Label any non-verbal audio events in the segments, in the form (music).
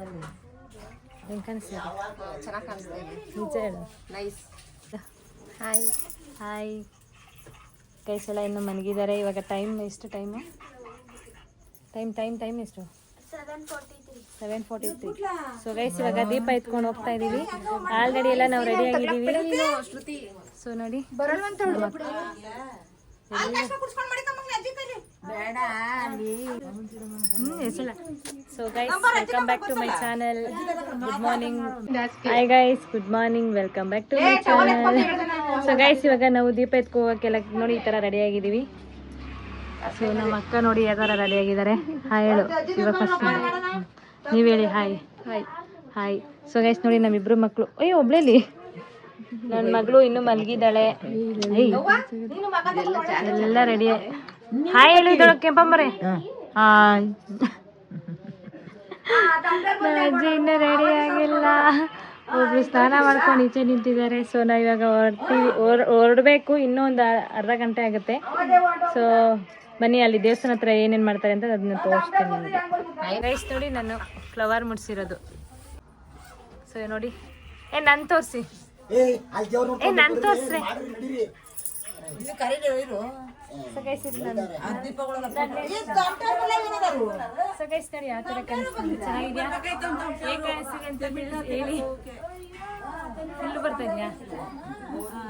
ಹೆಂಗೆ ಕಾಣಿಸ್ತಿದೆ ಚೆನ್ನಾಗಿ ಕಾಣಿಸ್ತಾ ಇದೆ. ನಿಜ ಹೇಳು. ನೈಸ್. ಹಾಯ್. ಹಾಯ್. ಗೈಸ್ ಎಲ್ಲ ಇನ್ನು ಮನಗಿದ್ದಾರೆ ಇವಾಗ ಟೈಮ್ ಎಷ್ಟು ಟೈಮು? ಟೈಮ್ ಟೈಮ್ ಟೈಮ್ ಎಷ್ಟು? Seven forty three so guys ಇವಾಗ ದೀಪ ಎತ್ಕೊಂಡು ಹೋಗ್ತಾ ಇದ್ದೀವಿ ಆಲ್ರೆಡಿ ಎಲ್ಲ ನಾವು ರೆಡಿ ಆಗಿದ್ದೀವಿ. ಶ್ರುತಿ ಸೊ ನೋಡಿ so guys welcome back to my channel good morning hi guys good morning welcome back to my channel so guys ಇವಾಗ ನಾವು ದೀಪ ಎತ್ಕೋಗೋಕ್ಕೆಲ್ಲ ನೋಡಿ ಈ ಥರ ರೆಡಿ ಆಗಿದೀವಿ ಸೊ ನಮ್ಮ ಅಕ್ಕ ನೋಡಿ ಯಾವ ಥರ ರೆಡಿ ಆಗಿದ್ದಾರೆ. ಹಾಯ್ ಹೇಳು ಇವಾಗ ಫಸ್ಟ್ ನೀವು ಹೇಳಿ hi hi hi so guys ನೋಡಿ ನಮ್ಮಿಬ್ರು ಮಕ್ಕಳು ಅಯ್ಯೋ ಒಬ್ಳೇಲಿ ನನ್ನ ಮಗಳು ಇನ್ನೂ ಮಲಗಿದ್ದಾಳೆ. ಎಲ್ಲ ರೆಡಿ ಹಾಯ್ ಹೇಳು ಹಾಯ್ ಅಜ್ಜಿ ಇನ್ನೂ ರೆಡಿ ಆಗಿಲ್ಲ. ಒಬ್ರು ಸ್ನಾನ ಮಾಡ್ಕೊಂಡು ಈಚೆ ನಿಂತಿದ್ದಾರೆ. ಸೊ ನಾವು ಇವಾಗ ಹೊರಡ್ತೀವಿ ಹೊರಡ್ಬೇಕು. ಇನ್ನೂ ಒಂದು ಅರ್ಧ ಗಂಟೆ ಆಗುತ್ತೆ. ಸೊ ಬನ್ನಿ ಅಲ್ಲಿ ದೇವಸ್ಥಾನ ಹತ್ರ ಏನೇನು ಮಾಡ್ತಾರೆ ಅಂತ ಅದನ್ನ ತೋರಿಸ್ತೀನಿ ನಿಮಗೆ. ರೈಸ್ ನೋಡಿ ನಾನು ಫ್ಲವರ್ ಮುಡ್ಸಿರೋದು. ಸೊ ನೋಡಿ. ಏ ನನ್ ತೋರಿಸಿ. ಏ ನನ್ ತೋರಿಸ್ರಿ. ಇದು ನನ್ನ ಸೊ ಗೈಸ್ ನೋಡಿ ಯಾವ ಥರ ಕೆಲಸ ಚೆನ್ನಾಗಿದ್ಯಾ ಅಂತ ಹೇಳಿ- ಬರ್ತಾ ಇದೆಯಾ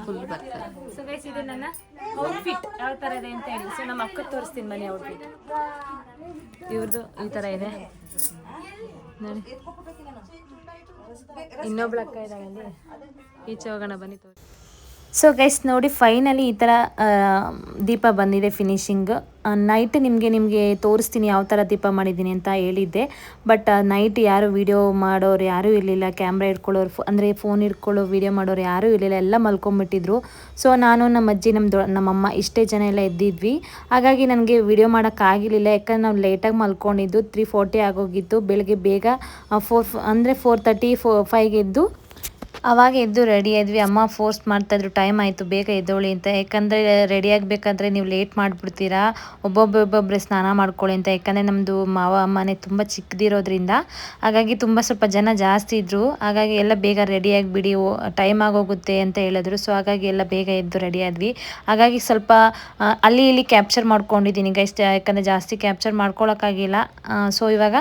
ಫುಲ್ ಬರ್ತಾರೆ ಸೊ ಗೈಸ್ ಇದು ನನ್ನ ಔಟ್ಫಿಟ್ ಯಾವ ಥರ ಇದೆ ಅಂತ ಹೇಳಿ ಸೊ ನಮ್ಮ ಅಕ್ಕ ತೋರಿಸ್ತೀನಿ ಮನೆ ಔಟ್ಫಿಟ್ ಇವ್ರದ್ದು ಈ ಥರ ಇದೆ ನೋಡಿ ಇನ್ನೊಬ್ಳು ಅಕ್ಕ ಇದ್ದಾಳೆ ಈಚೆ ಹೋಗೋಣ ಬನ್ನಿ ತೋರಿಸಿ ಸೊ ಗೈಸ್ ನೋಡಿ ಫೈನಲಿ ಈ ಥರ ದೀಪ ಬಂದಿದೆ ಫಿನಿಶಿಂಗ್ ನೈಟ್ ನಿಮಗೆ ನಿಮಗೆ ತೋರಿಸ್ತೀನಿ ಯಾವ ಥರ ದೀಪ ಮಾಡಿದ್ದೀನಿ ಅಂತ ಹೇಳಿದ್ದೆ. ಬಟ್ ನೈಟ್ ಯಾರು ವಿಡಿಯೋ ಮಾಡೋರು ಯಾರೂ ಇರಲಿಲ್ಲ ಕ್ಯಾಮ್ರಾ ಇಟ್ಕೊಳ್ಳೋರು ಅಂದರೆ ಫೋನ್ ಇಟ್ಕೊಳ್ಳೋ ವೀಡಿಯೋ ಮಾಡೋರು ಯಾರೂ ಇರಲಿಲ್ಲ, ಎಲ್ಲ ಮಲ್ಕೊಂಬಿಟ್ಟಿದ್ರು. ಸೊ ನಾನು ನಮ್ಮ ಅಜ್ಜಿ, ನಮ್ಮ ದೊ ನಮ್ಮಮ್ಮ ಇಷ್ಟೇ ಜನ ಎಲ್ಲ ಎದ್ದಿದ್ವಿ. ಹಾಗಾಗಿ ನನಗೆ ವಿಡಿಯೋ ಮಾಡೋಕ್ಕಾಗಿರಲಿಲ್ಲ, ಯಾಕಂದ್ರೆ ನಾವು ಲೇಟಾಗಿ ಮಲ್ಕೊಂಡಿದ್ದು ತ್ರೀ ಫೋರ್ಟಿ ಆಗೋಗಿತ್ತು ಬೆಳಗ್ಗೆ ಬೇಗ ಫೋರ್ ಅಂದರೆ ಫೋರ್ ತರ್ಟಿ ಫೋ ಫೈವ್ಗೆ ಎದ್ದು ಅವಾಗ ಎದ್ದು ರೆಡಿ ಆದ್ವಿ. ಅಮ್ಮ ಫೋರ್ಸ್ ಮಾಡ್ತಾಯಿದ್ರು ಟೈಮ್ ಆಯಿತು, ಬೇಗ ಎದ್ದೋಳಿ ಅಂತ. ಯಾಕಂದರೆ ರೆಡಿ ಆಗಬೇಕಾದ್ರೆ ನೀವು ಲೇಟ್ ಮಾಡಿಬಿಡ್ತೀರಾ. ಒಬ್ಬೊಬ್ಬೊಬ್ಬೊಬ್ಬರೇ ಸ್ನಾನ ಮಾಡ್ಕೊಳ್ಳಿ ಅಂತ. ಯಾಕಂದರೆ ನಮ್ಮದು ಮಾವ ಮನೆ ತುಂಬ ಚಿಕ್ಕದಿರೋದ್ರಿಂದ ಹಾಗಾಗಿ ತುಂಬ ಸ್ವಲ್ಪ ಜನ ಜಾಸ್ತಿ ಇದ್ದರು ಹಾಗಾಗಿ ಎಲ್ಲ ಬೇಗ ರೆಡಿ ಆಗಿಬಿಡಿ ಟೈಮ್ ಆಗೋಗುತ್ತೆ ಅಂತ ಹೇಳಿದ್ರು. ಸೊ ಹಾಗಾಗಿ ಎಲ್ಲ ಬೇಗ ಎದ್ದು ರೆಡಿ ಆದ್ವಿ. ಹಾಗಾಗಿ ಸ್ವಲ್ಪ ಅಲ್ಲಿ ಇಲ್ಲಿ ಕ್ಯಾಪ್ಚರ್ ಮಾಡ್ಕೊಂಡಿದ್ದೀನಿ ಗೈಸ್ ಯಾಕಂದರೆ ಜಾಸ್ತಿ ಕ್ಯಾಪ್ಚರ್ ಮಾಡ್ಕೊಳ್ಳೋಕ್ಕಾಗಿಲ್ಲ ಸೊ ಇವಾಗ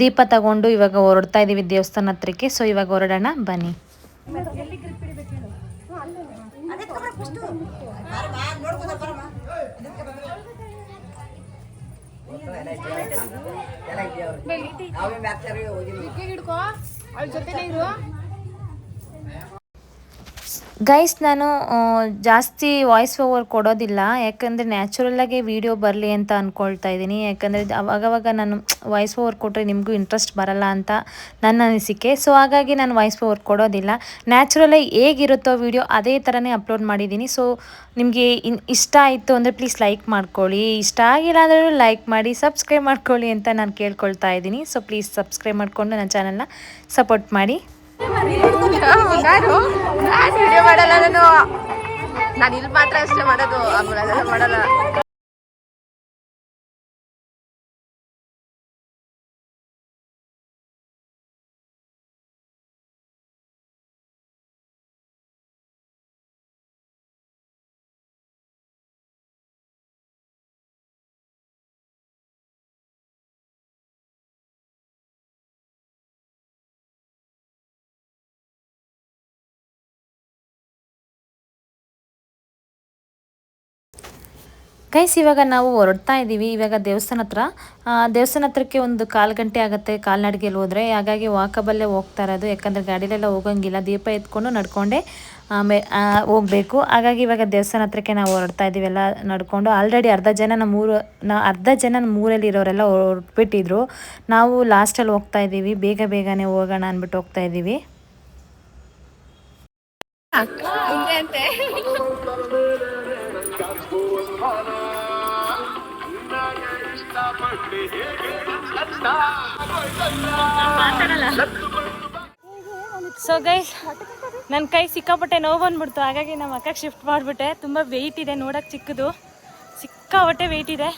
ದೀಪ ತಗೊಂಡು ಇವಾಗ ಹೊರಡ್ತಾ ಇದ್ದೀವಿ ದೇವಸ್ಥಾನ ಹತ್ರಕ್ಕೆ. ಸೊ ಇವಾಗ ಹೊರಡೋಣ ಬನ್ನಿ. ಗೈಸ್ ನಾನು ಜಾಸ್ತಿ ವಾಯ್ಸ್ ಓವರ್ ಕೊಡೋದಿಲ್ಲ. ಯಾಕಂದರೆ ನ್ಯಾಚುರಲ್ಲಾಗಿ ವಿಡಿಯೋ ಬರಲಿ ಅಂತ ಅಂದ್ಕೊಳ್ತಾ ಇದ್ದೀನಿ. ಯಾಕಂದರೆ ಅವಾಗವಾಗ ನಾನು ವಾಯ್ಸ್ ಓವರ್ ಕೊಟ್ಟರೆ ನಿಮಗೂ ಇಂಟ್ರೆಸ್ಟ್ ಬರಲ್ಲ ಅಂತ ನನ್ನ ಅನಿಸಿಕೆ. ಸೊ ಹಾಗಾಗಿ ನಾನು ವಾಯ್ಸ್ ಓವರ್ ಕೊಡೋದಿಲ್ಲ. ನ್ಯಾಚುರಲಾಗಿ ಹೇಗಿರುತ್ತೋ ವಿಡಿಯೋ ಅದೇ ಥರನೇ ಅಪ್ಲೋಡ್ ಮಾಡಿದ್ದೀನಿ. ಸೊ ನಿಮಗೆ ಇಷ್ಟ ಆಯಿತು ಅಂದರೆ ಪ್ಲೀಸ್ ಲೈಕ್ ಮಾಡ್ಕೊಳ್ಳಿ. ಇಷ್ಟ ಆಗಿಲ್ಲ ಅಂದ್ರೂ ಲೈಕ್ ಮಾಡಿ ಸಬ್ಸ್ಕ್ರೈಬ್ ಮಾಡ್ಕೊಳ್ಳಿ ಅಂತ ನಾನು ಕೇಳ್ಕೊಳ್ತಾ ಇದ್ದೀನಿ. ಸೊ ಪ್ಲೀಸ್ ಸಬ್ಸ್ಕ್ರೈಬ್ ಮಾಡಿಕೊಂಡು ನನ್ನ ಚಾನಲ್ನ ಸಪೋರ್ಟ್ ಮಾಡಿ. ನಾನು ನಾನು ವಿಡಿಯೋ ಮಾಡಲ್ಲ ನಾನು ನಾನು ಇಲ್ಲಿ ಮಾತ್ರ ಅಷ್ಟೇ ಮಾಡೋದು ಆಮೇಲೆ ಅದೆಲ್ಲ ಮಾಡಲ್ಲ. ಗೈಸ್ ಇವಾಗ ನಾವು ಹೊರಡ್ತಾ ಇದ್ದೀವಿ ಇವಾಗ ದೇವಸ್ಥಾನ ಹತ್ರ. ದೇವಸ್ಥಾನ ಹತ್ರಕ್ಕೆ ಒಂದು ಕಾಲು ಗಂಟೆ ಆಗುತ್ತೆ ಕಾಲ್ನಡಿಗೆಯಲ್ಲಿ ಹೋದರೆ. ಹಾಗಾಗಿ ವಾಕಬಲ್ಲೇ ಹೋಗ್ತಾ ಇರೋದು. ಯಾಕಂದರೆ ಗಾಡಿಲೆಲ್ಲ ಹೋಗಂಗಿಲ್ಲ. ದೀಪ ಎತ್ಕೊಂಡು ನಡ್ಕೊಂಡೆ ಹೋಗಬೇಕು. ಹಾಗಾಗಿ ಇವಾಗ ದೇವಸ್ಥಾನ ಹತ್ರಕ್ಕೆ ನಾವು ಹೊರಡ್ತಾ ಇದ್ದೀವಿ ಎಲ್ಲ ನಡ್ಕೊಂಡು ಆಲ್ರೆಡಿ ಅರ್ಧ ಜನ ನಮ್ಮ ಊರು, ನಾ, ಅರ್ಧ ಜನ ನಮ್ಮ ಊರಲ್ಲಿ ಇರೋರೆಲ್ಲ ಹೊರಟ್ಬಿಟ್ಟಿದ್ರು. ನಾವು ಲಾಸ್ಟಲ್ಲಿ ಹೋಗ್ತಾ ಇದ್ದೀವಿ ಬೇಗ ಬೇಗನೆ ಹೋಗೋಣ ಅಂದ್ಬಿಟ್ಟು ಹೋಗ್ತಾ ಇದ್ದೀವಿ ಸೊ ಗೈಸ್ ನನ್ನ ಕೈ ಸಿಕ್ಕಾಪಟ್ಟೆ ನೋವು ಬಂದ್ಬಿಡ್ತು. ಹಾಗಾಗಿ ನಮ್ಮ ಅಕ್ಕಗೆ ಶಿಫ್ಟ್ ಮಾಡಿಬಿಟ್ಟೆ. ತುಂಬ ವೆಯ್ಟ್ ಇದೆ, ನೋಡೋಕೆ ಚಿಕ್ಕದು. ಸಿಕ್ಕಾಪಟ್ಟೆ ವೆಯ್ಟ್ ಇದೆ.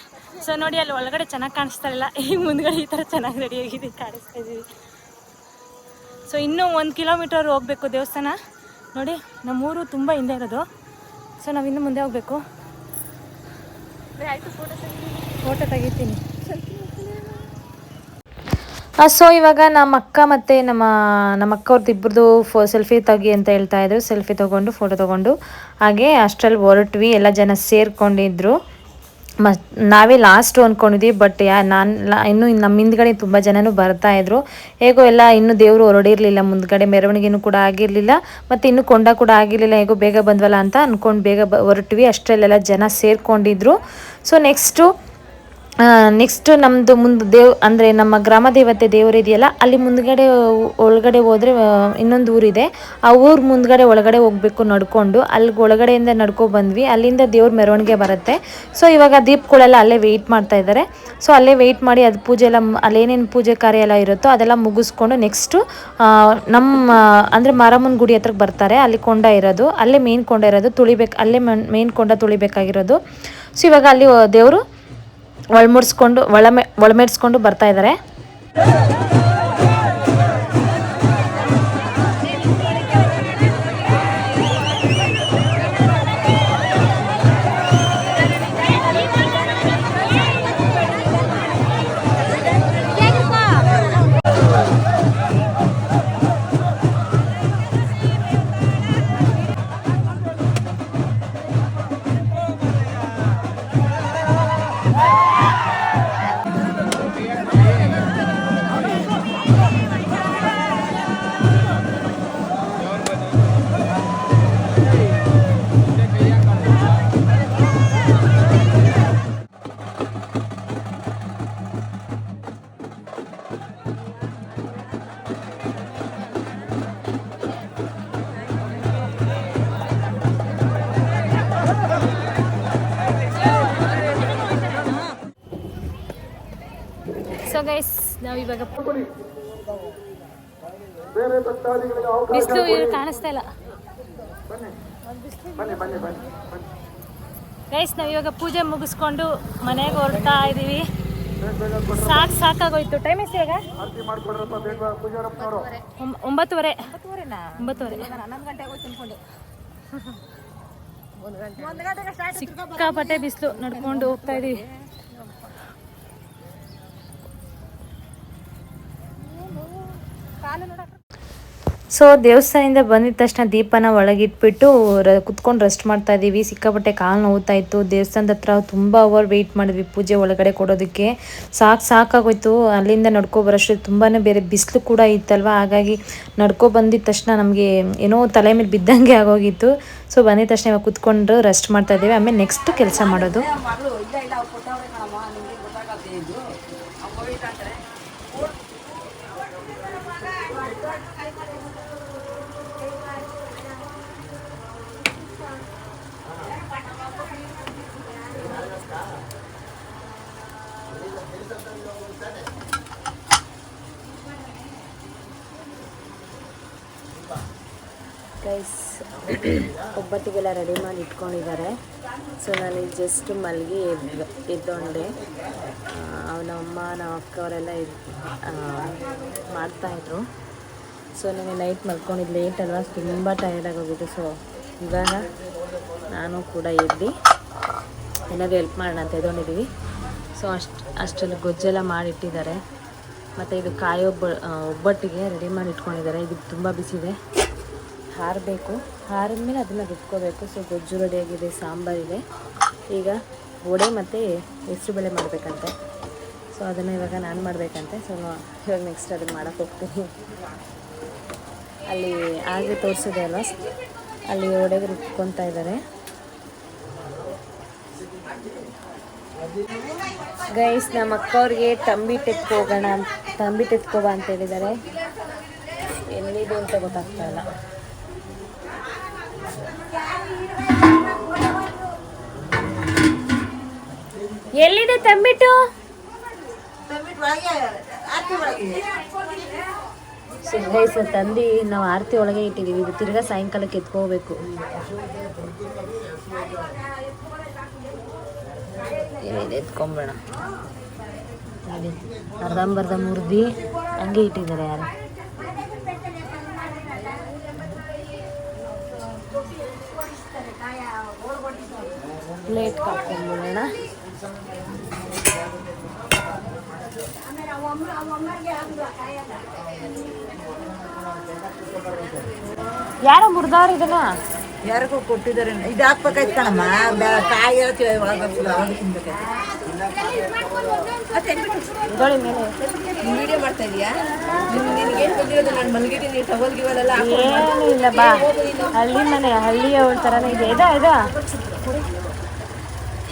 ಸೊ ನೋಡಿ, ಅಲ್ಲಿ ಒಳಗಡೆ ಚೆನ್ನಾಗಿ ಕಾಣಿಸ್ತಾ ಇಲ್ಲ. ಈ ಮುಂದ್ಗಡೆ ಈ ಥರ ಚೆನ್ನಾಗಿ ರೆಡಿಯಾಗಿದೆ ಕಾಣಿಸ್ತಾ ಇದ್ದೀವಿ ಸೊ ಇನ್ನೂ ಒಂದು ಕಿಲೋಮೀಟರ್ ಹೋಗಬೇಕು ದೇವಸ್ಥಾನ. ನೋಡಿ, ನಮ್ಮೂರು ತುಂಬ ಹಿಂದೆ ಇರೋದು. ಸೊ ನಾವು ಇನ್ನು ಮುಂದೆ ಹೋಗಬೇಕು. ಫೋಟೋ ಸೊ ಇವಾಗ ನಮ್ಮ ಅಕ್ಕ ಮತ್ತು ನಮ್ಮ ನಮ್ಮ ಅಕ್ಕವ್ರದ್ದು ಇಬ್ಬರದು ಫೋ, ಸೆಲ್ಫಿ ತಗಿ ಅಂತ ಹೇಳ್ತಾ ಇದ್ರು. ಸೆಲ್ಫಿ ತೊಗೊಂಡು, ಫೋಟೋ ತೊಗೊಂಡು. ಹಾಗೆ ಅಷ್ಟರಲ್ಲಿ ಹೊರಟ್ವಿ. ಎಲ್ಲ ಜನ ಸೇರ್ಕೊಂಡಿದ್ರು. ಮ, ನಾವೇ ಲಾಸ್ಟು ಅಂದ್ಕೊಂಡಿದ್ವಿ ಬಟ್ ಯಾ, ನಾನು ಇನ್ನೂ ನಮ್ಮ ಹಿಂದ್ಗಡೆ ತುಂಬ ಜನನೂ ಬರ್ತಾ ಇದ್ರು. ಹೇಗೋ ಎಲ್ಲ ಇನ್ನೂ ದೇವರು ಹೊರಡಿರಲಿಲ್ಲ, ಮುಂದ್ಗಡೆ ಮೆರವಣಿಗೆನೂ ಕೂಡ ಆಗಿರಲಿಲ್ಲ, ಮತ್ತು ಇನ್ನೂ ಕೊಂಡ ಕೂಡ ಆಗಿರಲಿಲ್ಲ, ಹೇಗೋ ಬೇಗ ಬಂದ್ವಲ್ಲ ಅಂತ ಅಂದ್ಕೊಂಡು ಬೇಗ ಬ, ಹೊರಟ್ವಿ, ಅಷ್ಟರಲ್ಲೆಲ್ಲ ಜನ ಸೇರ್ಕೊಂಡಿದ್ರು. ಸೊ ನೆಕ್ಸ್ಟು ನೆಕ್ಸ್ಟ್ ನಮ್ಮದು ಮುಂದೆ ದೇವ್, ಅಂದರೆ ನಮ್ಮ ಗ್ರಾಮ ದೇವತೆ ದೇವರು ಇದೆಯಲ್ಲ, ಅಲ್ಲಿ ಮುಂದ್ಗಡೆ ಒಳಗಡೆ ಹೋದರೆ ಇನ್ನೊಂದು ಊರಿದೆ. ಆ ಊರು ಮುಂದ್ಗಡೆ ಒಳಗಡೆ ಹೋಗಬೇಕು ನಡ್ಕೊಂಡು ಅಲ್ಲಿ ಒಳಗಡೆಯಿಂದ ನಡ್ಕೊ ಬಂದ್ವಿ. ಅಲ್ಲಿಂದ ದೇವ್ರ ಮೆರವಣಿಗೆ ಬರುತ್ತೆ. ಸೊ ಇವಾಗ ದೀಪಗಳೆಲ್ಲ ಅಲ್ಲೇ ವೆಯ್ಟ್ ಮಾಡ್ತಾ ಇದ್ದಾರೆ ಸೊ ಅಲ್ಲೇ ವೆಯ್ಟ್ ಮಾಡಿ ಅದು ಪೂಜೆ ಎಲ್ಲ ಅಲ್ಲೇನೇನು ಪೂಜೆ ಕಾರ್ಯ ಎಲ್ಲ ಇರುತ್ತೋ ಅದೆಲ್ಲ ಮುಗಿಸ್ಕೊಂಡು ನೆಕ್ಸ್ಟು ನಮ್ಮ ಅಂದರೆ ಮಾರಮ್ಮನ ಗುಡಿ ಹತ್ರಕ್ಕೆ ಬರ್ತಾರೆ. ಅಲ್ಲಿ ಕೊಂಡ ಇರೋದು. ಅಲ್ಲೇ ಮೇನ್ ಕೊಂಡ ಇರೋದು. ತುಳಿಬೇಕು, ಅಲ್ಲೇ ಮೇನ್ ಕೊಂಡ ತುಳಿಬೇಕಾಗಿರೋದು. ಸೊ ಇವಾಗ ಅಲ್ಲಿ ದೇವರು ಒಳಮುಡ್ಸ್ಕೊಂಡು ಒಳಮೆ ಒಳಮೆಡ್ಸ್ಕೊಂಡು ಬರ್ತಾ ಇದ್ದಾರೆ ಸೊ ಗೈಸ್ ನಾವು ಇವಾಗ ಬಿಸಿಲು ಕಾಣಿಸ್ತಾ ಇಲ್ಲ. ಗೈಸ್ ನಾವು ಇವಾಗ ಪೂಜೆ ಮುಗಿಸ್ಕೊಂಡು ಮನೆಗೆ ಹೊರಡ್ತಾ ಇದ್ದೀವಿ ಸಾಕು ಸಾಕಾಗೋಯ್ತು. ಟೈಮ್ ಎಷ್ಟು ಈಗ ಒಂಬ- ಒಂಬತ್ತುವರೆ. ಒಂಬತ್ತುವರೆ. ಸಿಕ್ಕಾಪಟ್ಟೆ ಬಿಸಿಲು ನಡ್ಕೊಂಡು ಹೋಗ್ತಾ ಇದೀವಿ. ಸೊ ದೇವಸ್ಥಾನದಿಂದ ಬಂದಿದ ತಕ್ಷಣ ದೀಪನ ಒಳಗಿಟ್ಬಿಟ್ಟು ರ, ಕುತ್ಕೊಂಡು ರೆಸ್ಟ್ ಮಾಡ್ತಾ ಇದ್ದೀವಿ. ಸಿಕ್ಕಾಪಟ್ಟೆ ಕಾಲು ನೋವುತ್ತಾ ಇತ್ತು. ದೇವಸ್ಥಾನದ ಹತ್ರ ತುಂಬ ಅವರ್ ವೆಯ್ಟ್ ಮಾಡಿದ್ವಿ ಪೂಜೆ ಒಳಗಡೆ ಕೊಡೋದಕ್ಕೆ. ಸಾಕು, ಸಾಕಾಗೋಯ್ತು. ಅಲ್ಲಿಂದ ನಡ್ಕೊ ಬರೋಷ್ಟು ತುಂಬಾ ಬೇರೆ ಬಿಸಿಲು ಕೂಡ ಇತ್ತಲ್ವ? ಹಾಗಾಗಿ ನಡ್ಕೊ ಬಂದಿದ ತಕ್ಷಣ ನಮಗೆ ಏನೋ ತಲೆ ಮೇಲೆ ಬಿದ್ದಂಗೆ ಆಗೋಗಿತ್ತು. ಸೊ ಬಂದಿದ ತಕ್ಷಣ ಇವಾಗ ಕುತ್ಕೊಂಡು ರೆಸ್ಟ್ ಮಾಡ್ತಾ ಇದ್ದೀವಿ. ಆಮೇಲೆ ನೆಕ್ಸ್ಟ್ ಕೆಲಸ ಮಾಡೋದು. ಗೈಸ್ ಒಬ್ಬಟ್ಟಿಗೆಲ್ಲ ರೆಡಿ ಮಾಡಿ ಇಟ್ಕೊಂಡಿದ್ದಾರೆ. ಸೊ ನಾನು ಜಸ್ಟ್ ಮಲಗಿ ಎದ್ದು ಎದ್ದೊಂಡೆ. ಅವನ ಅಮ್ಮ ನಮ್ಮ ಅಕ್ಕವರೆಲ್ಲ ಅವರೆಲ್ಲ ಮಾಡ್ತಾಯಿದ್ರು ಸೊ ನನಗೆ ನೈಟ್ ಮಲ್ಕೊಂಡಿದ್ದು ಲೇಟ್ ಅಲ್ವಾ? ತುಂಬ ಟಯರ್ಡ್ ಆಗೋಗಿದೆ. ಸೊ ಇವಾಗ ನಾನು ಕೂಡ ಎದ್ದು ಏನಾದರೂ ಹೆಲ್ಪ್ ಮಾಡೋಣ ಅಂತ ಎದ್ಕೊಂಡಿದ್ದೀವಿ. ಸೊ ಅಷ್ಟು ಅಷ್ಟೆಲ್ಲ ಗೊಜ್ಜೆಲ್ಲ ಮಾಡಿಟ್ಟಿದ್ದಾರೆ. ಮತ್ತು ಇದು ಕಾಯಿ ಒಬ್ಬ ಒಬ್ಬಟ್ಟಿಗೆ ರೆಡಿ ಮಾಡಿ ಇಟ್ಕೊಂಡಿದ್ದಾರೆ. ಇದು ತುಂಬ ಬಿಸಿದೆ ಹಾರಬೇಕು. ಹಾರಿದ್ಮೇಲೆ ಅದನ್ನು ರುಬ್ಕೋಬೇಕು. ಸೊ ಗೊಜ್ಜು ರೆಡಿಯಾಗಿದೆ ಸಾಂಬಾರಿದೆ ಈಗ ವಡೆ ಮತ್ತು ಹೆಸರುಬೇಳೆ ಮಾಡಬೇಕಂತೆ. ಸೊ ಅದನ್ನು ಇವಾಗ ನಾನು ಮಾಡಬೇಕಂತೆ. ಸೊ ಇವಾಗ ನೆಕ್ಸ್ಟ್ ಅದನ್ನು ಮಾಡೋಕ್ಕೆ ಹೋಗ್ತೀನಿ. ಅಲ್ಲಿ ಆಗಿ ತೋರಿಸಿದೆ ಅಲ್ವಾ? ಅಲ್ಲಿ ಒಡೆಗೆ ರುಬ್ಕೊತಾ ಇದ್ದಾರೆ. ಗೈಸ್ ನಮ್ಮ ಅಕ್ಕವ್ರಿಗೆ ತಂಬಿ ಎತ್ಕೊ ಹೋಗೋಣ ಅಂತ ತಂಬಿಟ್ಟು ಎತ್ಕೋಬ ಅಂತ ಹೇಳಿದ್ದಾರೆ. ಎಲ್ಲಿದೆ ಅಂತ ಗೊತ್ತಾಗ್ತಾ ಇಲ್ಲ. ಎಲ್ಲಿದೆ ತಂಬಿಟ್ಟು? ಗೈಸ್ ತಂದು ನಾವು ಆರತಿ ಒಳಗೆ ಇಟ್ಟಿದ್ದೀವಿ. ಇದು ತಿರ್ಗಾ ಸಾಯಂಕಾಲಕ್ಕೆ ಎತ್ಕೋಬೇಕು. ಎತ್ಕೊಂಬೇಡ. ನೋಡಿ ಅರ್ಧಂಬರ್ಧ ಮುರಿದು ಹಂಗೆ ಇಟ್ಟಿದ್ದಾರೆ ಯಾರು. ಪ್ಲೇಟ್ ಹಾಕೊಂಡ್ಬಿಡೋಣ ಯಾರ ಮುರ್ದಾರ ಇದನ್ನ? ಯಾರಿಗೂ ಕೊಟ್ಟಿದ್ದಾರೆ. ಇದು ಹಾಕ್ಬೇಕಾಯ್ತು ಕಣಮ್ಮ. ಕಾಯಿ ಹೇಳ್ತೀವಿ ವಿಡಿಯೋ ಮಾಡ್ತಾ ಇದೀಯಾ? ನಿನ್ಗೆ ಏನ್ ಬಂದಿರೋದು ನಾನು ಮಲ್ಗಿದ್ದೀನಿ ಟವಲ್ ಗಿವಲೆಲ್ಲ ಏನು ಇಲ್ಲ ಬಾ. ಹಳ್ಳಿ ಮನೆ ಹಳ್ಳಿಯ ಥರನೇ ಇದೆ. ಇದಾ ಇದಾ?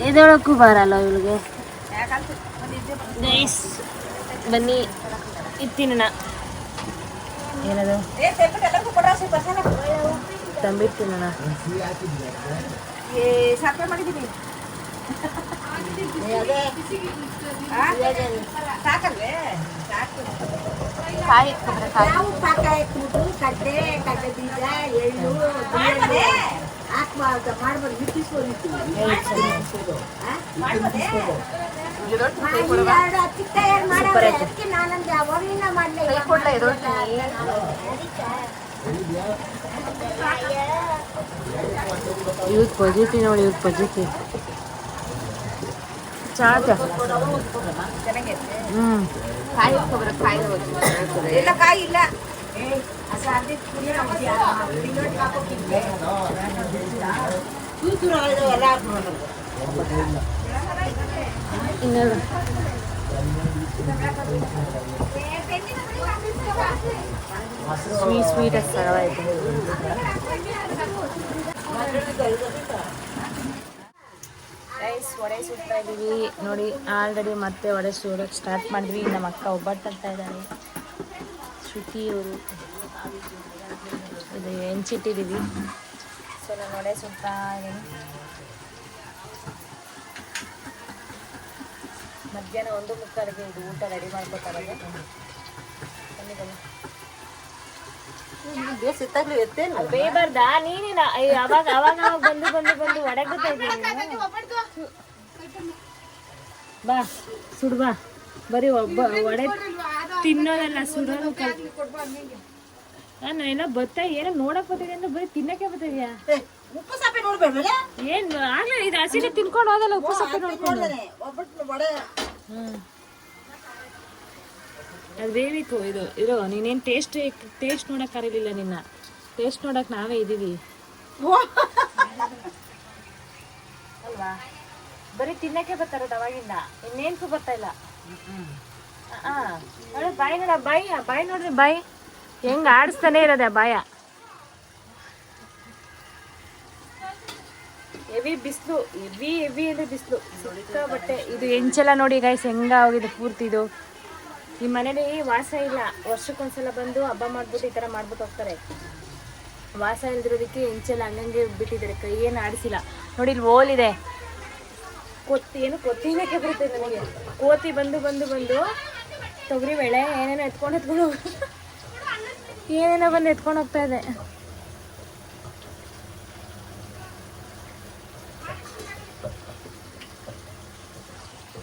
ಇದೊಳಕ್ಕೂ ಬರಲ್ಲ ಇವಳಿಗೆ. ಬನ್ನಿ ಇತ್ತಿನ ಏನದು? ತಂಬಿಟ್ಟು ತಿನ್ನೋಣ ಕಾಯಿ ಕಾಯಿ ಕಡ್ಡೆ ಕಡ್ಲೆ ಬೀಜ ಎಳ್ಳು ಹಾಕ್ಬಾರ್ದು ಮಾಡ್ಬಾರ್ದು ಮಿಕ್ಕಿಸ್ಕೊಂಡು ಅದಕ್ಕೆ ನಾನಂದು ಯಾವಾಗಲಿಂದ ಮಾಡ್ಲಿ ಇವ್ದು ಪಜಿತಿ ನೋಡಿ ಇವ್ದು ಪಜಿತಿ ಚಾತ ಹ್ಞೂ ಕಾಯಿ ಇಟ್ಕೊಬರ ಕಾಯಿ ಹೋಗಿ ಇಲ್ಲ ಕಾಯಿ ಇಲ್ಲ ಸ್ವೀಟ್ ಸ್ವೀಟ್ ಸರವಾಯ್ತು ರೈಸ್ ವಡೆ ಸುಡ್ತಾ ಇದ್ದೀವಿ. ನೋಡಿ, ಆಲ್ರೆಡಿ ಮತ್ತೆ ವಡೆ ಸುಡೋಕೆ ಸ್ಟಾರ್ಟ್ ಮಾಡಿದ್ವಿ. ನಮ್ಮ ಅಕ್ಕ ಒಬ್ಬಟ್ಟು ತರ್ತಾ ಇದ್ದಾರೆ ಶ್ರುತಿ ಅವರು. ಇದು ಹೆಂಚಿಟ್ಟಿದ್ದೀವಿ ಸೊ ನಾನು ವಡೆ ಸುಡ್ತಾ ಇದ್ದೀನಿ ಮಧ್ಯಾಹ್ನ ಒಂದು ಮುಕ್ಕಾಲಿಗೆ ಇದು ಊಟ ರೆಡಿ ಮಾಡ್ಕೊತಾರೆ ಬನ್ನಿ ಬನ್ನಿ. ಬೇಸಿತ್ತಾಗ್ಲೂ ಎತ್ತೇನು ಬೇಬಾರ್ದಾ? ನೀನೇನ ಅವಾಗ ಅವಾಗ ಅವಾಗ ಬಂದು ಬಂದು ಬಂದು ಒಡಗುತ್ತಾ ಇದ್ದೀನಿ ಬಾ ಸುಡ್ಬಾ ಬರೀ ಒಬ್ಬ ಒಡೆ ತಿನ್ನೋದಲ್ಲ ಸುಡೋದು ಕಲ್ ಬರ್ತಾ ಏನೋ ನೋಡಕ್ ಬರ್ತಿದ್ಯಾ ಅಂದ್ರೆ ಬರೀ ತಿನ್ನಕ್ಕೆ ಬರ್ತಿದ್ಯಾ ಉಪ್ಪು ಸಾಪೆ ನೋಡ್ಬೇಡ ಏನ್ ಆಗ್ಲೇ ಇದು ಹಸಿಗೆ ತಿನ್ಕೊಂಡು ಹೋದಲ್ಲ ಉಪ್ಪು ಸೊಪ್ಪು ನೋಡ್ಕೊಂಡು. ಒಬ್ಬಟ್ಟು ವಡೆ ಅದು ಬೇವಿಕು ಇದು ಇರೋ ನೀನೇನು ಟೇಸ್ಟ್ ಟೇಸ್ಟ್ ನೋಡಕ್ ಕರೀಲಿಲ್ಲ ನಿನ್ನ. ಟೇಸ್ಟ್ ನೋಡಕ್ ನಾವೇ ಇದೀವಿ ಅಲ್ವಾ? ಬರೀ ತಿನ್ನಕ್ಕೆ ಬರ್ತಾರ ಅವಾಗಿಂದ ಇನ್ನೇನ್ಸು ಬರ್ತಾ ಇಲ್ಲ. ಬಾಯಿ ನೋಡ ಬಾಯಿ ಬಾಯಿ ನೋಡ್ರಿ ಬಾಯಿ. ಹೆಂಗ್ ಆಡಿಸ್ತಾನೆ ಇರೋದೆ ಭಯ ಬಾಯ? ಹೆವಿ ಬಿಸಿಲು ಎವಿ ಹೆವಿ ಅಂದ್ರೆ ಬಿಸಿಲು. ಬಟ್ಟೆ. ಇದು ಹೆಂಚೆಲ್ಲ ನೋಡಿ ಗಾಯ್ಸ್ ಹೆಂಗ ಹೋಗಿದೆ ಪೂರ್ತಿ ಇದು. ಈ ಮನೇಲಿ ವಾಸ ಇಲ್ಲ. ವರ್ಷಕ್ಕೊಂದ್ಸಲ ಬಂದು ಹಬ್ಬ ಮಾಡ್ಬಿಟ್ಟು ಈ ಥರ ಮಾಡ್ಬಿಟ್ಟು ಹೋಗ್ತಾರೆ. ವಾಸ ಇಲ್ದಿರೋದಕ್ಕೆ ಹೆಂಚೆಲ್ಲ ಹಂಗಂಗೆ ಬಿಟ್ಟಿದ್ದಾರೆ. ಕೈ ಏನು ಆಡಿಸಿಲ್ಲ. ನೋಡಿ ಇಲ್ಲಿ ಇದೆ. ಕೊತ್ತಿ ಏನು ಕೊತ್ತಿನಕ್ಕೆ ಬರುತ್ತೆ ನನಗೆ. ಕೋತಿ ಬಂದು ಬಂದು ಬಂದು ತೊಗರಿ ಬೇಳೆ ಏನೇನೋ ಎತ್ಕೊಂಡು ಎತ್ಕೊಂಡು ಏನೇನೋ ಬಂದು ಎತ್ಕೊಂಡು ಹೋಗ್ತಾ ಇದೆ.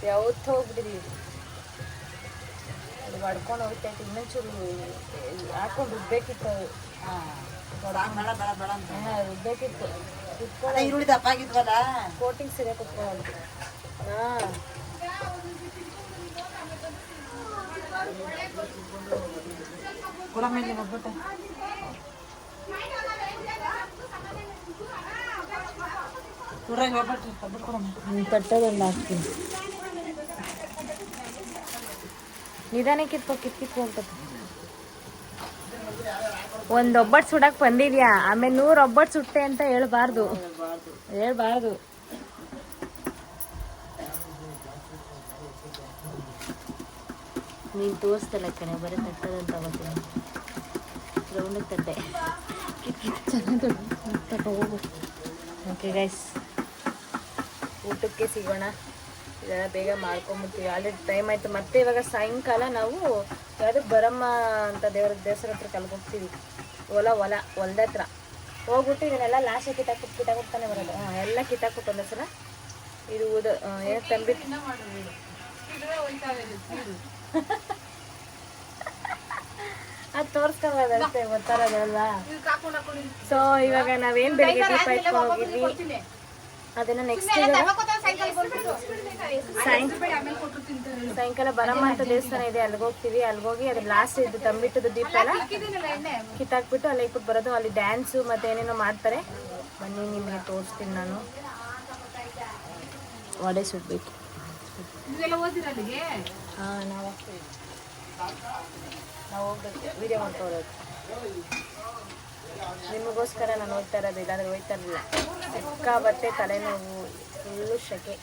ಯಾವತ್ತು ಹೋಗ್ಬಿಟ್ಟಿದೀವಿ ಅದು ಹೊಡ್ಕೊಂಡು ಹೋಗುತ್ತೆ ಅಂತ ಇನ್ನೊಂಚೂರು ಹಾಕೊಂಡು ರುಬ್ಬೇಕಿತ್ತು. ರುಬ್ಬೇಕಿತ್ತು. ಅಲ್ಲ ಈರುಳ್ಳಿ ದಪ್ಪ ಆಗಿದ್ವಲ್ಲ? ಕೋಟಿಂಗ್ ಸರಿಯಾಗಿ ಕುತ್ಕೊಳ್ಳೋದು ಹಾಂ. ತಟ್ಟದೊಂದು ಹಾಕ್ತೀನಿ. ನಿಧಾನಕ್ಕೆ ಒಂದು ಒಬ್ಬಟ್ಟು ಸುಡಕ್ ಬಂದಿದ್ಯಾ? ಆಮೇಲೆ ನೂರು ಒಬ್ಬಟ್ಟು ಸುಟ್ಟೆ ಅಂತ ಹೇಳ್ಬಾರ್ದು. ಹೇಳ್ಬಾರ್ದು. ನೀನು ತೋರಿಸ್ತಲ್ಲ ಕಣೆ, ಬರೀ ತಟ್ಟದಂತ ತಗೋತೀನಿ. ರೌಂಡ್ ತಟ್ಟೆ. ಚೆನ್ನಾಗಿ ತಗೋಬೋದು ಓಕೆ ಗೈಸ್ ಊಟಕ್ಕೆ ಸಿಗೋಣ. ಇದೆಲ್ಲ ಬೇಗ ಮಾಡ್ಕೊಂಬಿಡ್ತೀವಿ. ಆಲ್ರೆಡಿ ಟೈಮ್ ಆಯಿತು. ಮತ್ತೆ ಇವಾಗ ಸಾಯಂಕಾಲ ನಾವು ಯಾವುದು ಬರಮ್ಮ ಅಂತ ದೇವರ ದೇವಸ್ಥಾನ ಹತ್ರ ಕಲ್ಗೆ ಹೋಗ್ತೀವಿ ಹೊಲ ಹೊಲ, ಹೊಲ್ದ ಹತ್ರ. ಹೋಗ್ಬಿಟ್ಟು ಇದನ್ನೆಲ್ಲ ಲಾಸ್ಟ್ ಕಿತ್ತಾಕ್ಬಿಟ್ಟು ಕಿತ್ತಾಕ್ಬಿಡ್ತಾನೆ ಬರೋದು. ಹಾಂ, ಎಲ್ಲ ಕಿತ್ತಾಕ್ಬಿಟ್ಟು ಒಂದೇ ಸಲ ಇದು ಊದ ಏನು ತಂಬಿಟ್ಟು ಅದು ತೋರಿಸ್ಕೊಬೋದಷ್ಟೇ ಗೊತ್ತಾರೋದಲ್ವಾ ಸೊ ಇವಾಗ ನಾವೇನು ಬೆಳಿಗ್ಗೆ ದೀಪ ಅದನ್ನ ನೆಕ್ಸ್ಟ್ ಸಾಯಂಕಾಲ ಬರಮ್ಮ ಅಂತ ದೇವಸ್ಥಾನ ಇದೆ ಅಲ್ಲಿಗೆ ಹೋಗ್ತೀವಿ ಅಲ್ಲಿಗೆ ಹೋಗಿ ಅದ್ರ ಲಾಸ್ಟ್ ಇದು ತಂಬಿಟ್ಟದ ದೀಪ ಎಲ್ಲ ಕಿತ್ತಾಕ್ಬಿಟ್ಟು ಅಲ್ಲಿ ಇಟ್ಬಿಟ್ಟು ಬರೋದು ಅಲ್ಲಿ ಡ್ಯಾನ್ಸು ಮತ್ತೆ ಏನೇನೋ ಮಾಡ್ತಾರೆ. ಬನ್ನಿ ನಿಮಗೆ ತೋರಿಸ್ತೀನಿ ನಾನು. ವಡೆ ಸುಡ್ಬೇಕು ಹಾಂ ನಾವು ನಾವು ಹೋಗ್ಬೇಕು. ವಿಡಿಯೋ ಮಾಡ್ಕೊಳ್ಳೋದು ನಿಮಗೋಸ್ಕರ ನಾನು ಹೋಗ್ತಾ ಇರೋದು ಇಲ್ಲಾಂದ್ರೆ ಹೋಗ್ತಾ ಇರಲಿಲ್ಲ. ಸಿಕ್ಕಾಬಟ್ಟೆ ತಲೆನೋವು ಫುಲ್ಲು ಶೆಕೆ.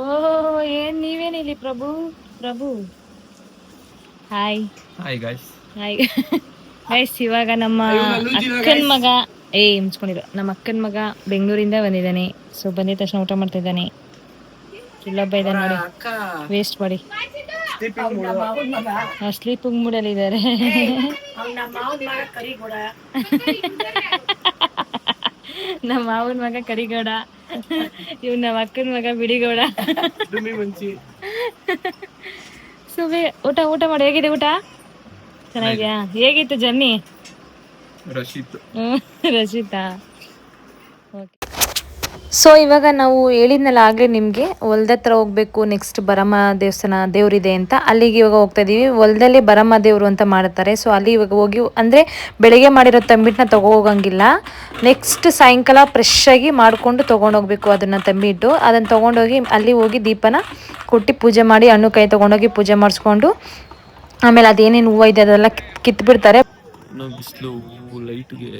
ಓಹ್ ಏನ್ ನೀವೇನಿಲ್ಲಿ Prabhu? Prabhu. Hi hi guys hi guys ಇವಾಗ ನಮ್ಮ ಅಕ್ಕನ ಮಗ ಏ ಹಿಂಚ್ಕೊಂಡಿರೋ ನಮ್ಮ ಅಕ್ಕನ ಮಗ ಬೆಂಗಳೂರಿಂದ ಬಂದಿದ್ದಾನೆ. ಸೊ ಬಂದಿದ ತಕ್ಷಣ ಊಟ ಮಾಡ್ತಾ ಇದ್ದಾನೆ ಇಲ್ಲೊಬ್ಬ ಇದ್ದಾನೆ ನೋಡಿ ವೇಸ್ಟ್ ಮಾಡಿ. ಸ್ಲೀಪಿಂಗ್ ಮೂಡಲ್ಲಿ ಇದ್ದಾರೆ ನಮ್ಮ ಮಾವನ ಮಗ ಕರಿಗೌಡ. ಇವ್ ನಮ್ಮ ಅಕ್ಕನ ಮಗ ಬಿಡಿಗೌಡ. ಸುಬೆ (laughs) ಊಟ ಊಟ ಮಾಡಿ. ಹೇಗಿದೆ ಊಟ? ಚೆನ್ನಾಗಿದ್ಯಾ? ಹೇಗಿತ್ತು ಜರ್ನಿ? ರಶೀತ್. ರಶೀತಾ? ಸೊ ಇವಾಗ ನಾವು ಹೇಳಿದ್ನಲ್ಲ ಆಗಲೇ ನಿಮಗೆ ಹೊಲ್ದ ಹತ್ರ ಹೋಗಬೇಕು ನೆಕ್ಸ್ಟ್ ಬರಮ್ಮ ದೇವಸ್ಥಾನ ದೇವರಿದೆ ಅಂತ. ಅಲ್ಲಿಗೆ ಇವಾಗ ಹೋಗ್ತಾ ಇದ್ದೀವಿ ಹೊಲದಲ್ಲಿ ಬರಮ್ಮ ದೇವರು ಅಂತ ಮಾಡ್ತಾರೆ. ಸೊ ಅಲ್ಲಿ ಇವಾಗ ಹೋಗಿ ಅಂದರೆ ಬೆಳಗ್ಗೆ ಮಾಡಿರೋ ತಂಬಿಟ್ಟನ್ನ ತಗೋ ಹೋಗಂಗಿಲ್ಲ. ನೆಕ್ಸ್ಟ್ ಸಾಯಂಕಾಲ ಫ್ರೆಶ್ ಆಗಿ ಮಾಡಿಕೊಂಡು ತೊಗೊಂಡೋಗ್ಬೇಕು ಅದನ್ನು ತಂಬಿಟ್ಟು. ಅದನ್ನು ತೊಗೊಂಡೋಗಿ ಅಲ್ಲಿ ಹೋಗಿ ದೀಪನ ಕೊಟ್ಟು ಪೂಜೆ ಮಾಡಿ ಹಣ್ಣು ಕೈ ತೊಗೊಂಡೋಗಿ ಪೂಜೆ ಮಾಡಿಸ್ಕೊಂಡು ಆಮೇಲೆ ಅದೇನೇನು ಹೂವು ಇದೆ ಅದೆಲ್ಲ ಕಿತ್ಬಿಡ್ತಾರೆ. ಬಿಸಿಲು ಲೈಟ್ಗೆ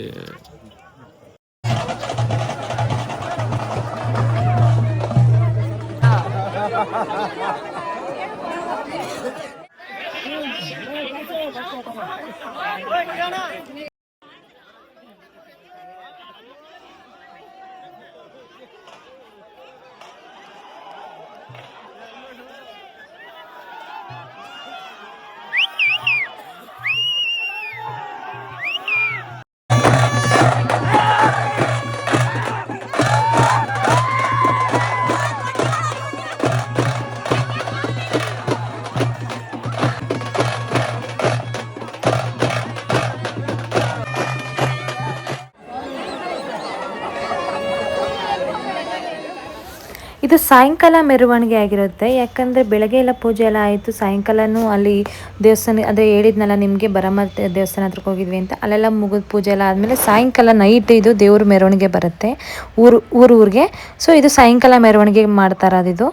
ಇದು ಸಾಯಂಕಾಲ ಮೆರವಣಿಗೆ ಆಗಿರುತ್ತೆ. ಯಾಕಂದರೆ ಬೆಳಗ್ಗೆ ಎಲ್ಲ ಪೂಜೆ ಎಲ್ಲ ಆಯಿತು. ಸಾಯಂಕಾಲನೂ ಅಲ್ಲಿ ದೇವಸ್ಥಾನ, ಅದೇ ಹೇಳಿದ್ನಲ್ಲ ನಿಮಗೆ ಬರಮ್ಮ ದೇವಸ್ಥಾನ ಹತ್ರಕ್ಕೆ ಹೋಗಿದ್ವಿ ಅಂತ. ಅಲ್ಲೆಲ್ಲ ಮುಗಿದ ಪೂಜೆ ಎಲ್ಲ ಆದಮೇಲೆ ಸಾಯಂಕಾಲ ನೈಟ್ ಇದು ದೇವ್ರ ಮೆರವಣಿಗೆ ಬರುತ್ತೆ. ಊರು ಊರು ಊರಿಗೆ. ಸೊ ಇದು ಸಾಯಂಕಾಲ ಮೆರವಣಿಗೆ ಮಾಡ್ತಾರದಿದು